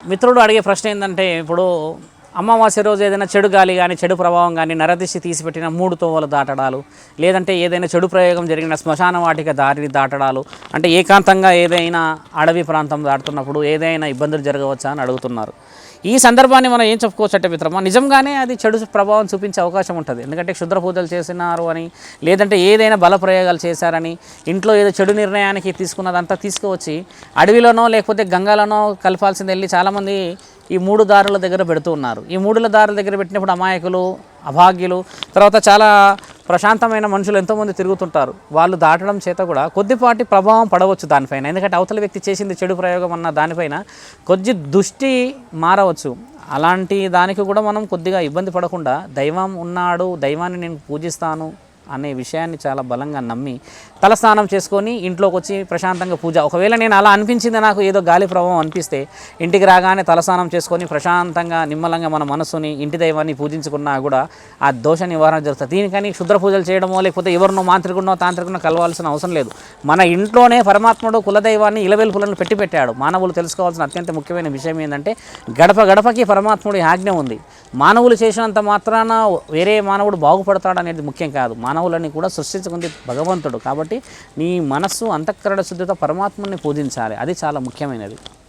మిత్రుడు అడిగే ప్రశ్న ఏంటంటే ఇప్పుడు అమావాస్య రోజు ఏదైనా చెడు గాలి కానీ చెడు ప్రభావం కానీ నరదిశి తీసిపెట్టిన మూడు తోవలు దాటడాలు లేదంటే ఏదైనా చెడు ప్రయోగం జరిగిన శ్మశాన వాటిక దారిని దాటడాలు అంటే ఏకాంతంగా ఏదైనా అడవి ప్రాంతం దాటుతున్నప్పుడు ఏదైనా ఇబ్బందులు జరగవచ్చా అని అడుగుతున్నారు. ఈ సందర్భాన్ని మనం ఏం చెప్పుకోవచ్చు అంటే మిత్రమా నిజంగానే అది చెడు ప్రభావం చూపించే అవకాశం ఉంటుంది. ఎందుకంటే క్షుద్ర పూజలు చేసినారు అని లేదంటే ఏదైనా బల ప్రయోగాలు చేశారని ఇంట్లో ఏదో చెడు నిర్ణయానికి తీసుకున్నదంతా తీసుకువచ్చి అడవిలోనో లేకపోతే గంగాలోనో కలపాల్సింది వెళ్ళి చాలామంది ఈ మూడు దారుల దగ్గర పెడుతూ ఉన్నారు. ఈ మూడుల దారుల దగ్గర పెట్టినప్పుడు అమాయకులు అభాగ్యులు తర్వాత చాలా ప్రశాంతమైన మనుషులు ఎంతోమంది తిరుగుతుంటారు. వాళ్ళు దాటడం చేత కూడా కొద్దిపాటి ప్రభావం పడవచ్చు దానిపైన. ఎందుకంటే అవతల వ్యక్తి చేసింది చెడు ప్రయోగం అన్న దానిపైన కొద్ది దృష్టి మారవచ్చు. అలాంటి దానికి కూడా మనం కొద్దిగా ఇబ్బంది పడకుండా దైవం ఉన్నాడు దైవాన్ని నేను పూజిస్తాను అనే విషయాన్ని చాలా బలంగా నమ్మి తలస్నానం చేసుకొని ఇంట్లోకి వచ్చి ప్రశాంతంగా పూజ. ఒకవేళ నేను అలా అనిపించింది నాకు ఏదో గాలి ప్రభావం అనిపిస్తే ఇంటికి రాగానే తలస్నానం చేసుకొని ప్రశాంతంగా నిమ్మలంగా మన మనసుని ఇంటి దైవాన్ని పూజించుకున్నా కూడా ఆ దోష నివారణ జరుగుతుంది. దీనికని క్షుద్ర పూజలు చేయడమో లేకపోతే ఎవరినో మాంత్రికుడినో తాంత్రికుడినో కలవాల్సిన అవసరం లేదు. మన ఇంట్లోనే పరమాత్ముడు కులదైవాన్ని ఇలవెల్పులను పెట్టి పెట్టాడు మానవులు తెలుసుకోవాల్సిన అత్యంత ముఖ్యమైన విషయం ఏంటంటే గడప గడపకి పరమాత్ముడి ఆజ్ఞ ఉంది. మానవులు చేసినంత మాత్రాన వేరే మానవుడు బాగుపడతాడు అనేది ముఖ్యం కాదు. మానవులని కూడా సృష్టించుకుంది భగవంతుడు. కాబట్టి నీ మనస్సు అంతఃకరణ శుద్ధితో పరమాత్మని పూజించాలి. అది చాలా ముఖ్యమైనది.